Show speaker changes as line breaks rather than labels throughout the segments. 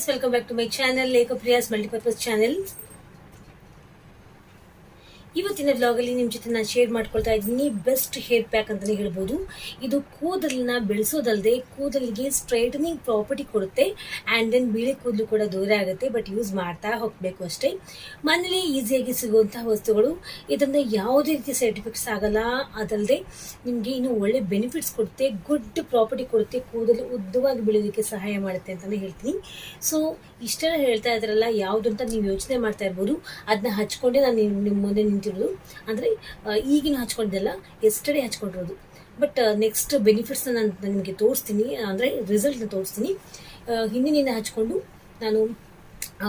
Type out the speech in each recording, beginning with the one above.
guys, welcome back to my channel, Lake of Priya's Multipurpose Channel. ಇವತ್ತಿನ blog ಅಲ್ಲಿ ನಿಮ್ ಜೊತೆ ನಾನು ಶೇರ್ ಮಾಡ್ಕೊಳ್ತಾ ಇದ್ದೀನಿ ಬೆಸ್ಟ್ ಹೇರ್ ಪ್ಯಾಕ್ ಅಂತಾನೆ ಹೇಳ್ಬೋದು. ಇದು ಕೂದಲನ್ನ ಬೆಳೆಸೋದಲ್ಲದೆ ಕೂದಲಿಗೆ ಸ್ಟ್ರೈಟನಿಂಗ್ ಪ್ರಾಪರ್ಟಿ ಕೊಡುತ್ತೆ ಆ್ಯಂಡ್ ದೆನ್ ಬಿಳಿ ಕೂದಲು ಕೂಡ ದೂರ ಆಗುತ್ತೆ ಬಟ್ ಯೂಸ್ ಮಾಡ್ತಾ ಹೋಗಬೇಕು ಅಷ್ಟೇ. ಮನೇಲಿ ಈಸಿಯಾಗಿ ಸಿಗುವಂತಹ ವಸ್ತುಗಳು ಇದರಿಂದ ಯಾವುದೇ ರೀತಿ ಸೈಡ್ ಎಫೆಕ್ಟ್ಸ್ ಆಗಲ್ಲ ಅದಲ್ಲದೆ ನಿಮಗೆ ಇನ್ನು ಒಳ್ಳೆ ಬೆನಿಫಿಟ್ಸ್ ಕೊಡುತ್ತೆ ಗುಡ್ ಪ್ರಾಪರ್ಟಿ ಕೊಡುತ್ತೆ, ಕೂದಲು ಉದ್ದವಾಗಿ ಬೆಳೆಯೋದಕ್ಕೆ ಸಹಾಯ ಮಾಡುತ್ತೆ ಅಂತಲೇ ಹೇಳ್ತೀನಿ. ಸೊ ಇಷ್ಟೆಲ್ಲ ಹೇಳ್ತಾ ಇದ್ರಲ್ಲ, ಯಾವುದು ಅಂತ ನೀವು ಯೋಚನೆ ಮಾಡ್ತಾ ಇರ್ಬೋದು. ಅದನ್ನ ಹಚ್ಕೊಂಡೇ ನಾನು ನಿಮ್- ನಿಮ್ಮ ಮುಂದೆ ನಿಂತಿರೋದು ಅಂದರೆ ಈಗಿನ ಹಚ್ಕೊಂಡಿದ್ದೆಲ್ಲ ಎಸ್ಟರ್ಡೇ ಹಚ್ಕೊಂಡಿರೋದು. ಬಟ್ ನೆಕ್ಸ್ಟ್ ಬೆನಿಫಿಟ್ಸ್ನ ನಾನು ನಿಮಗೆ ತೋರಿಸ್ತೀನಿ. ಅಂದರೆ ರಿಸಲ್ಟ್ನ ತೋರಿಸ್ತೀನಿ. ಹಿಂದಿನಿಂದ ಹಚ್ಕೊಂಡು ನಾನು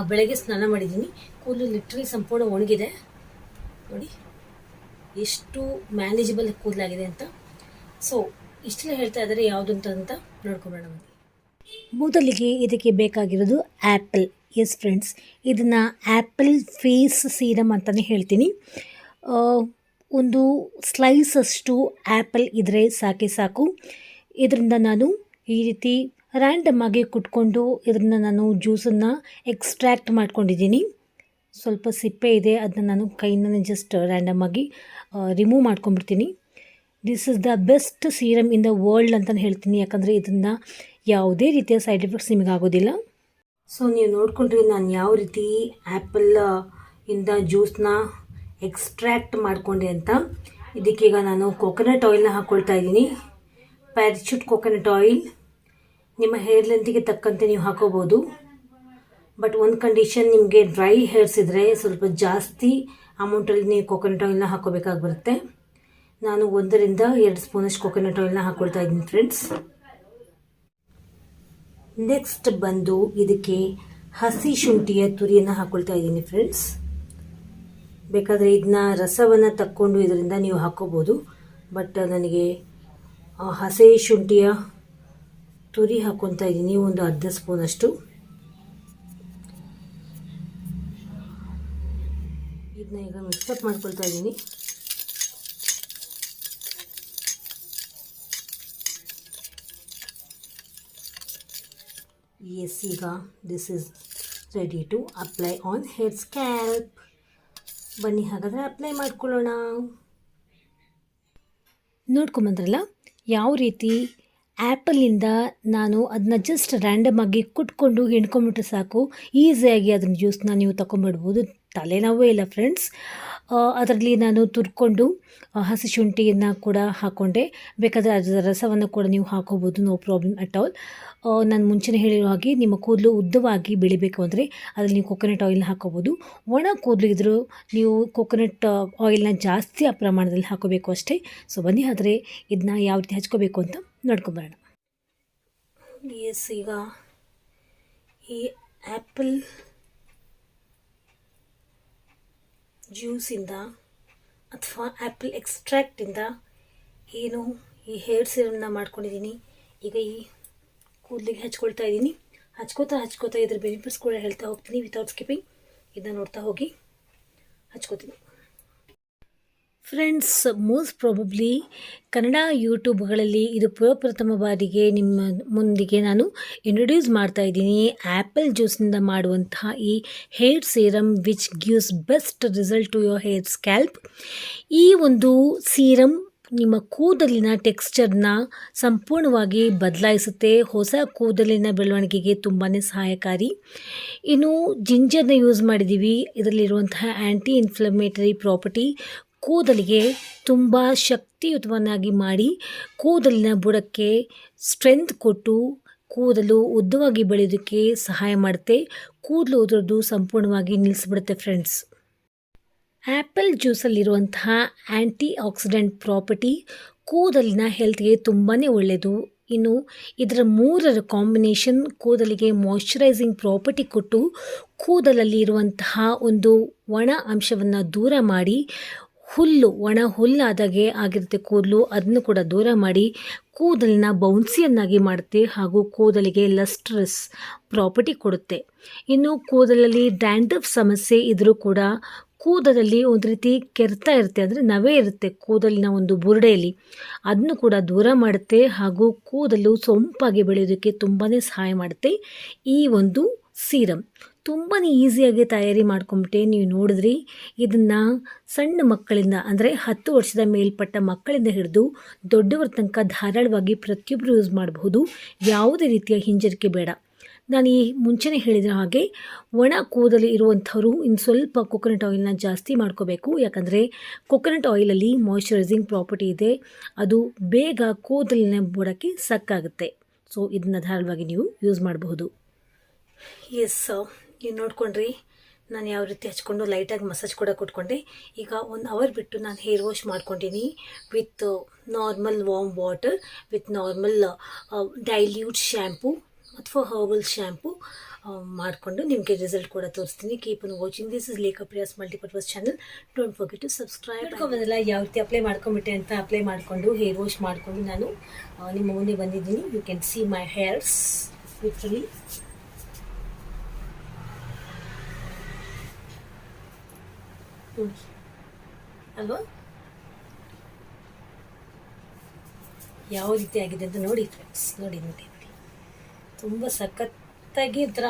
ಬೆಳಗ್ಗೆ ಸ್ನಾನ ಮಾಡಿದ್ದೀನಿ. ಕೂದಲು ಲಿಟ್ರಲಿ ಸಂಪೂರ್ಣ ಒಣಗಿದೆ. ನೋಡಿ, ಎಷ್ಟು ಮ್ಯಾನೇಜಬಲ್ ಕೂದಲಾಗಿದೆ ಅಂತ. ಸೊ ಇಷ್ಟೆಲ್ಲ ಹೇಳ್ತಾ ಇದ್ದಾರೆ ಯಾವುದು ಅಂತ ನೋಡ್ಕೊಂಬರೋಣ ಮೊದಲಿಗೆ ಇದಕ್ಕೆ ಬೇಕಾಗಿರೋದು ಆ್ಯಪಲ್. ಎಸ್ ಫ್ರೆಂಡ್ಸ್ ಇದನ್ನು ಆ್ಯಪಲ್ ಫೇಸ್ ಸೀರಮ್ ಅಂತಲೇ ಹೇಳ್ತೀನಿ. ಒಂದು ಸ್ಲೈಸ್ ಅಷ್ಟು ಆ್ಯಪಲ್ ಇದ್ದರೆ ಸಾಕೆ ಸಾಕು. ಇದರಿಂದ ನಾನು ಈ ರೀತಿ ರ್ಯಾಂಡಮ್ ಆಗಿ ಕುಟ್ಕೊಂಡು ಇದರಿಂದ ನಾನು ಜ್ಯೂಸನ್ನು ಎಕ್ಸ್ಟ್ರಾಕ್ಟ್ ಮಾಡ್ಕೊಂಡಿದ್ದೀನಿ. ಸ್ವಲ್ಪ ಸಿಪ್ಪೆ ಇದೆ ಅದನ್ನ ನಾನು ಕೈಯಿಂದ ಜಸ್ಟ್ ರ್ಯಾಂಡಮ್ ಆಗಿ remove ಮಾಡ್ಕೊಂಡ್ಬಿಡ್ತೀನಿ. This is the best serum in the world ಅಂತಲೇ ಹೇಳ್ತೀನಿ. ಯಾಕಂದರೆ ಇದನ್ನು ಯಾವುದೇ ರೀತಿಯ ಸೈಡ್ ಎಫೆಕ್ಟ್ಸ್ ನಿಮಗೆ ಆಗೋದಿಲ್ಲ ಸೊ ನೀವು ನೋಡ್ಕೊಂಡ್ರಿ ನಾನು ಯಾವ ರೀತಿ ಆ್ಯಪಲ್ ಇಂದ ಜ್ಯೂಸ್ನ ಎಕ್ಸ್ಟ್ರ್ಯಾಕ್ಟ್ ಮಾಡಿಕೊಂಡೆ ಅಂತ. ಇದಕ್ಕೀಗ ನಾನು ಕೊಕೊನಟ್ ಆಯಿಲ್ನ ಹಾಕ್ಕೊಳ್ತಾ ಇದ್ದೀನಿ. ಪ್ಯಾರಿಚೂಟ್ ಕೊಕೊನಟ್ ಆಯಿಲ್ ನಿಮ್ಮ ಹೇರ್ ಲೆಂತಿಗೆ ತಕ್ಕಂತೆ ನೀವು ಹಾಕೋಬೋದು. ಬಟ್ ಒಂದು ಕಂಡೀಷನ್ ನಿಮಗೆ ಡ್ರೈ ಹೇರ್ಸ್ ಇದ್ದರೆ ಸ್ವಲ್ಪ ಜಾಸ್ತಿ ಅಮೌಂಟಲ್ಲಿ ನೀವು ಕೊಕೊನಟ್ ಆಯಿಲ್ನ ಹಾಕೋಬೇಕಾಗಿ ಬರುತ್ತೆ. ನಾನು ಒಂದರಿಂದ ಎರಡು ಸ್ಪೂನಷ್ಟು ಕೊಕೊನಟ್ ಆಯಿಲ್ನ ಹಾಕ್ಕೊಳ್ತಾ ಇದ್ದೀನಿ ಫ್ರೆಂಡ್ಸ್ ನೆಕ್ಸ್ಟ್ ಬಂದು ಇದಕ್ಕೆ ಹಸಿ ಶುಂಠಿಯ ತುರಿಯನ್ನು ಹಾಕ್ಕೊಳ್ತಾ ಇದ್ದೀನಿ ಫ್ರೆಂಡ್ಸ್ ಬೇಕಾದರೆ ಇದನ್ನ ರಸವನ್ನು ತಕ್ಕೊಂಡು ಇದರಿಂದ ನೀವು ಹಾಕೋಬೋದು. ಬಟ್ ನನಗೆ ಹಸಿ ಶುಂಠಿಯ ತುರಿ ಹಾಕ್ಕೊತಾ ಇದ್ದೀನಿ. ಒಂದು ಅರ್ಧ ಸ್ಪೂನಷ್ಟು ಇದನ್ನ ಈಗ ಮಿಕ್ಸಪ್ ಮಾಡ್ಕೊಳ್ತಾ ಇದ್ದೀನಿ. ಎಸ್ ಈಗ this is ready to apply on head scalp ಬನ್ನಿ, ಹಾಗಾದರೆ ಅಪ್ಲೈ ಮಾಡ್ಕೊಳ್ಳೋಣ. ನೋಡ್ಕೊಂಬಂದ್ರಲ್ಲ ಯಾವ ರೀತಿ ಆ್ಯಪಲ್ಲಿಂದ ನಾನು ಅದನ್ನ ಜಸ್ಟ್ ರ್ಯಾಂಡಮ್ ಆಗಿ ಕುಟ್ಕೊಂಡು ಹೆಣ್ಕೊಂಬಿಟ್ರೆ ಸಾಕು. ಈಸಿಯಾಗಿ ಅದನ್ನ ಜ್ಯೂಸ್ನ ನೀವು ತಗೊಂಬಿಡ್ಬೋದು ತಲೆನೋವೇ ಇಲ್ಲ ಫ್ರೆಂಡ್ಸ್ ಅದರಲ್ಲಿ ನಾನು ತುರ್ಕೊಂಡು ಹಸಿ ಶುಂಠಿಯನ್ನು ಕೂಡ ಹಾಕ್ಕೊಂಡೆ ಬೇಕಾದರೆ ಅದರ ರಸವನ್ನು ಕೂಡ ನೀವು ಹಾಕೋಬೋದು ನೋ ಪ್ರಾಬ್ಲಮ್ ಅಟ್ ಆಲ್ ನಾನು ಮುಂಚೆನೇ ಹೇಳಿರೋ ಹಾಗೆ ನಿಮ್ಮ ಕೂದಲು ಉದ್ದವಾಗಿ ಬೆಳಿಬೇಕು ಅಂದರೆ ಅದರಲ್ಲಿ ನೀವು ಕೊಕೊನಟ್ ಆಯಿಲ್ನ ಹಾಕೋಬೋದು. ಒಣ ಕೂದಲು ಇದ್ದರೂ ನೀವು ಕೊಕೊನಟ್ ಆಯಿಲ್ನ ಜಾಸ್ತಿ ಆ ಪ್ರಮಾಣದಲ್ಲಿ ಹಾಕೋಬೇಕು ಅಷ್ಟೇ. ಸೊ ಬನ್ನಿ ಆದರೆ ಇದನ್ನ ಯಾವ ರೀತಿ ಹಚ್ಕೋಬೇಕು ಅಂತ ನೋಡ್ಕೊಂಬರೋಣ. ಎಸ್ ಈಗ ಈ ಆ್ಯಪಲ್ ಜ್ಯೂಸಿಂದ ಅಥವಾ ಆ್ಯಪಲ್ ಎಕ್ಸ್ಟ್ರಾಕ್ಟಿಂದ ಏನು ಈ ಹೇರ್ ಸಿರಮ್ನ ಮಾಡ್ಕೊಂಡಿದ್ದೀನಿ. ಈಗ ಈ ಕೂದಲಿಗೆ ಹಚ್ಕೊಳ್ತಾ ಇದ್ದೀನಿ. ಹಚ್ಕೋತಾ ಹಚ್ಕೋತಾ ಇದ್ರ ಬೆನಿಫಿಟ್ಸ್ ಕೂಡ ಹೇಳ್ತಾ ಹೋಗ್ತೀನಿ ವಿತೌಟ್ ಸ್ಕಿಪ್ಪಿಂಗ್ ಇದನ್ನ ನೋಡ್ತಾ ಹೋಗಿ ಹಚ್ಕೋತೀನಿ. ಫ್ರೆಂಡ್ಸ್ ಮೋಸ್ಟ್ ಪ್ರಾಬಬ್ಲಿ ಕನ್ನಡ ಯೂಟ್ಯೂಬ್ಗಳಲ್ಲಿ ಇದು ಪ್ರಪ್ರಥಮ ಬಾರಿಗೆ ನಿಮ್ಮ ಮುಂದಿಗೆ ನಾನು ಇಂಟ್ರೊಡ್ಯೂಸ್ ಮಾಡ್ತಾ ಇದ್ದೀನಿ. ಆ್ಯಪಲ್ ಜ್ಯೂಸ್ನಿಂದ ಮಾಡುವಂತಹ ಈ hair serum which gives best result to your hair scalp ಈ ಒಂದು ಸೀರಮ್ ನಿಮ್ಮ ಕೂದಲಿನ ಟೆಕ್ಸ್ಚರ್ನ ಸಂಪೂರ್ಣವಾಗಿ ಬದಲಾಯಿಸುತ್ತೆ. ಹೊಸ ಕೂದಲಿನ ಬೆಳವಣಿಗೆಗೆ ತುಂಬಾ ಸಹಾಯಕಾರಿ. ಇನ್ನು ಜಿಂಜರ್ನ ಯೂಸ್ ಮಾಡಿದ್ದೀವಿ. ಇದರಲ್ಲಿರುವಂತಹ ಆ್ಯಂಟಿ ಇನ್ಫ್ಲಮೇಟರಿ ಪ್ರಾಪರ್ಟಿ ಕೂದಲಿಗೆ ತುಂಬ ಶಕ್ತಿಯುತವನ್ನಾಗಿ ಮಾಡಿ ಕೂದಲಿನ ಬುಡಕ್ಕೆ ಸ್ಟ್ರೆಂತ್ ಕೊಟ್ಟು ಕೂದಲು ಉದ್ದವಾಗಿ ಬೆಳೆಯೋದಕ್ಕೆ ಸಹಾಯ ಮಾಡುತ್ತೆ. ಕೂದಲು ಉದುರೋದು ಸಂಪೂರ್ಣವಾಗಿ ನಿಲ್ಲಿಸ್ಬಿಡುತ್ತೆ ಫ್ರೆಂಡ್ಸ್ ಆ್ಯಪಲ್ ಜ್ಯೂಸಲ್ಲಿರುವಂತಹ ಆ್ಯಂಟಿ ಆಕ್ಸಿಡೆಂಟ್ ಪ್ರಾಪರ್ಟಿ ಕೂದಲಿನ ಹೆಲ್ತ್ಗೆ ತುಂಬಾ ಒಳ್ಳೆಯದು ಇನ್ನು ಇದರ ಮೂರರ ಕಾಂಬಿನೇಷನ್ ಕೂದಲಿಗೆ ಮಾಯಶ್ಚರೈಸಿಂಗ್ ಪ್ರಾಪರ್ಟಿ ಕೊಟ್ಟು ಕೂದಲಲ್ಲಿ ಇರುವಂತಹ ಒಂದು ಒಣ ಅಂಶವನ್ನು ದೂರ ಮಾಡಿ ಹುಲ್ಲು, ಒಣ ಹುಲ್ಲಾದಾಗೆ ಆಗಿರುತ್ತೆ ಕೂದಲು. ಅದನ್ನು ಕೂಡ ದೂರ ಮಾಡಿ ಕೂದಲಿನ ಬೌನ್ಸಿಯನ್ನಾಗಿ ಮಾಡುತ್ತೆ ಹಾಗೂ ಕೂದಲಿಗೆ ಲಸ್ಟ್ರಸ್ ಪ್ರಾಪರ್ಟಿ ಕೊಡುತ್ತೆ. ಇನ್ನು ಕೂದಲಲ್ಲಿ ಡ್ಯಾಂಡ್ರಫ್ ಸಮಸ್ಯೆ ಇದ್ದರೂ ಕೂಡ ಕೂದಲಲ್ಲಿ ಒಂದು ರೀತಿ ಕೆರೆತ ಇರುತ್ತೆ. ಅಂದರೆ ನವೆ ಇರುತ್ತೆ ಕೂದಲಿನ ಒಂದು ಬುರುಡೆಯಲ್ಲಿ. ಅದನ್ನು ಕೂಡ ದೂರ ಮಾಡುತ್ತೆ ಹಾಗೂ ಕೂದಲು ಸೊಂಪಾಗಿ ಬೆಳೆಯೋದಕ್ಕೆ ತುಂಬಾ ಸಹಾಯ ಮಾಡುತ್ತೆ ಈ ಒಂದು ಸೀರಮ್. ತುಂಬಾ ಈಸಿಯಾಗಿ ತಯಾರಿ ಮಾಡ್ಕೊಂಬಿಟ್ಟೆ. ನೀವು ನೋಡಿದ್ರಿ? ಇದನ್ನು ಸಣ್ಣ ಮಕ್ಕಳಿಂದ, ಅಂದರೆ ಹತ್ತು ವರ್ಷದ ಮೇಲ್ಪಟ್ಟ ಮಕ್ಕಳಿಂದ ಹಿಡಿದು ದೊಡ್ಡವರ ತನಕ ಧಾರಾಳವಾಗಿ ಪ್ರತಿಯೊಬ್ಬರು ಯೂಸ್ ಮಾಡಬಹುದು. ಯಾವುದೇ ರೀತಿಯ ಹಿಂಜರಿಕೆ ಬೇಡ. ನಾನು ಈ ಮುಂಚೆನೇ ಹೇಳಿದ ಹಾಗೆ, ಒಣ ಕೂದಲು ಇರುವಂಥವರು ಇನ್ನು ಸ್ವಲ್ಪ ಕೊಕೊನಟ್ ಆಯಿಲ್ನ ಜಾಸ್ತಿ ಮಾಡ್ಕೋಬೇಕು. ಯಾಕಂದರೆ ಕೊಕೊನಟ್ ಆಯಿಲಲ್ಲಿ ಮಾಯಶ್ಚರೈಸಿಂಗ್ ಪ್ರಾಪರ್ಟಿ ಇದೆ. ಅದು ಬೇಗ ಕೂದಲಿನ ಬುಡಕ್ಕೆ ಸಕ್ಕಾಗುತ್ತೆ. ಸೊ ಇದನ್ನು ಧಾರಾಳವಾಗಿ ನೀವು ಯೂಸ್ ಮಾಡಬಹುದು. ಎಸ್ ನೀವು ನೋಡ್ಕೊಂಡ್ರಿ. ನಾನು ಯಾವ ರೀತಿ ಹಚ್ಕೊಂಡು ಲೈಟಾಗಿ ಮಸಾಜ್ ಕೂಡ ಕೊಟ್ಕೊಂಡೆ. ಈಗ ಒಂದು ಅವರ್ ಬಿಟ್ಟು ನಾನು hair wash ಮಾಡ್ಕೊಂಡಿನಿ with normal warm water with normal dilute shampoo ಅಥವಾ ಹರ್ಬಲ್ ಶ್ಯಾಂಪು ಮಾಡಿಕೊಂಡು ನಿಮಗೆ ರಿಸಲ್ಟ್ ಕೂಡ ತೋರಿಸ್ತೀನಿ. Keep on watching this is Lekha Priya's multipurpose channel don't forget to subscribe ಮಾಡ್ಕೊಂಬಂದಿಲ್ಲ ಯಾವ ರೀತಿ ಅಪ್ಲೈ ಮಾಡ್ಕೊಂಬಿಟ್ಟೆ ಅಂತ ಅಪ್ಲೈ ಮಾಡಿಕೊಂಡು ಹೇರ್ ವಾಶ್ ಮಾಡಿಕೊಂಡು ನಾನು ನಿಮ್ಮ ಮುಂದೆ ಬಂದಿದ್ದೀನಿ. You can see my hairs literally ಅಲ್ವಾ ಯಾವ ರೀತಿ ಆಗಿದೆ ಅಂತ ನೋಡಿ ಫ್ರೆಂಡ್ಸ್ ನೋಡಿ ನೋಡಿ ನೋಡಿ. ತುಂಬ ಸಖತ್ತಾಗಿ ಒಂಥರ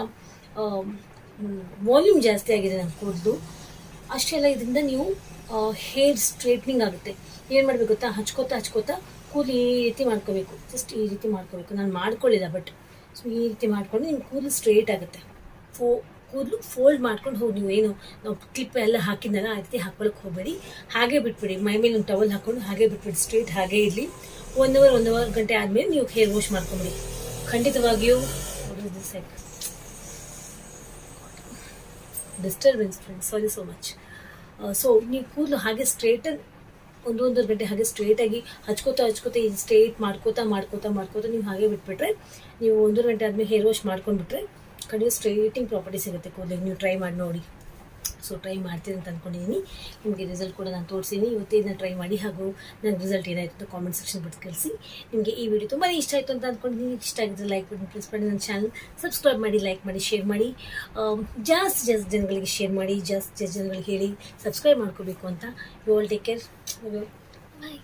ವಾಲ್ಯೂಮ್ ಜಾಸ್ತಿ ಆಗಿದೆ ನನ್ನ ಕೂದಲು ಅಷ್ಟೇ ಅಲ್ಲ ಇದರಿಂದ ನೀವು ಹೇರ್ ಸ್ಟ್ರೇಟ್ನಿಂಗ್ ಆಗುತ್ತೆ. ಏನು ಮಾಡಬೇಕು ಗೊತ್ತಾ? ಹಚ್ಕೋತಾ ಹಚ್ಕೋತಾ ಕೂದಲು ಈ ರೀತಿ ಮಾಡ್ಕೋಬೇಕು. ಜಸ್ಟ್ ಈ ರೀತಿ ಮಾಡ್ಕೋಬೇಕು. ನಾನು ಮಾಡ್ಕೊಳ್ಳಿಲ್ಲ ಬಟ್ ಸೊ ಈ ರೀತಿ ಮಾಡ್ಕೊಂಡು ನಿಮ್ಮ ಕೂದಲು ಸ್ಟ್ರೇಟ್ ಆಗುತ್ತೆ. ಫೋ ಕೂದಲು ಫೋಲ್ಡ್ ಮಾಡ್ಕೊಂಡು ಹೋಗಿ, ನೀವು ಏನು, ನಾವು ಕ್ಲಿಪ್ ಎಲ್ಲ ಹಾಕಿದ್ನಲ್ಲ, ಆ ರೀತಿ ಹಾಕೊಳಕ್ಕೆ ಹೋಗಬೇಡಿ. ಹಾಗೆ ಬಿಟ್ಬಿಡಿ. ಮೈ ಮೇಲೆ ಒಂದು ಟವಲ್ ಹಾಕೊಂಡು ಹಾಗೆ ಬಿಟ್ಬಿಡಿ ಸ್ಟ್ರೇಟ್ ಹಾಗೆ ಇರಲಿ. ಒನ್ ಅವರ್ ಒಂದು ಅವರ್ ಗಂಟೆ ಆದಮೇಲೆ ನೀವು ಹೇರ್ ವಾಶ್ ಮಾಡ್ಕೊಂಬಿಡಿ. ಖಂಡಿತವಾಗಿಯೂ disturbance friends sorry so much so ನೀವು ಕೂದಲು ಹಾಗೆ ಸ್ಟ್ರೇಟ್ ಒಂದೊಂದು ಗಂಟೆ ಹಾಗೆ ಸ್ಟ್ರೇಟಾಗಿ ಹಚ್ಕೋತಾ ಹಚ್ಕೋತಾ ಸ್ಟ್ರೇಟ್ ಮಾಡ್ಕೋತಾ ಮಾಡ್ಕೋತಾ ಮಾಡ್ಕೋತಾ ನೀವು ಹಾಗೆ ಬಿಟ್ಬಿಟ್ರೆ, ನೀವು ಒಂದೂವರೆ ಗಂಟೆ ಆದಮೇಲೆ ಹೇರ್ ವಾಶ್ ಮಾಡ್ಕೊಂಡ್ಬಿಟ್ರೆ ಕಡೆಯೂ ಸ್ಟ್ರೇಟಿಂಗ್ ಪ್ರಾಪರ್ಟಿ ಸಿಗುತ್ತೆ ಕೂದಲಿಗೆ. ನೀವು ಟ್ರೈ ಮಾಡಿ ನೋಡಿ. ಸೊ ಟ್ರೈ ಮಾಡ್ತೀನಿ ಅಂತ ಅಂದ್ಕೊಂಡಿದ್ದೀನಿ ನಿಮಗೆ ರಿಸಲ್ಟ್ ಕೂಡ ನಾನು ತೋರಿಸಿದ್ದೀನಿ ಇವತ್ತೇ ಇದನ್ನ ಟ್ರೈ ಮಾಡಿ ಹಾಗೂ ನನ್ನ ರಿಸಲ್ಟ್ ಏನಾಯಿತು ಅಂತ ಕಾಮೆಂಟ್ ಸೆಕ್ಷನ್ ಬಿಟ್ಟು ಕಳಿಸಿ ನಿಮಗೆ ಈ ವಿಡಿಯೋ ತುಂಬಾ ಇಷ್ಟ ಆಯಿತು ಅಂತ ಅಂದ್ಕೊಂಡಿದ್ದೀನಿ ಇಷ್ಟ ಆಗಿದ್ರೆ ಲೈಕ್ ಮಾಡಿ ಪ್ರೆಸ್ ಮಾಡಿ ನನ್ನ ಚಾನಲ್ ಸಬ್ಸ್ಕ್ರೈಬ್ ಮಾಡಿ ಲೈಕ್ ಮಾಡಿ ಶೇರ್ ಮಾಡಿ. Um, ಜಾಸ್ತಿ ಜಾಸ್ತಿ ಜನಗಳಿಗೆ ಶೇರ್ ಮಾಡಿ, ಜಾಸ್ತಿ ಜಾಸ್ತಿ ಜನಗಳಿಗೆ ಹೇಳಿ ಸಬ್ಸ್ಕ್ರೈಬ್ ಮಾಡ್ಕೋಬೇಕು ಅಂತ. You all take care bye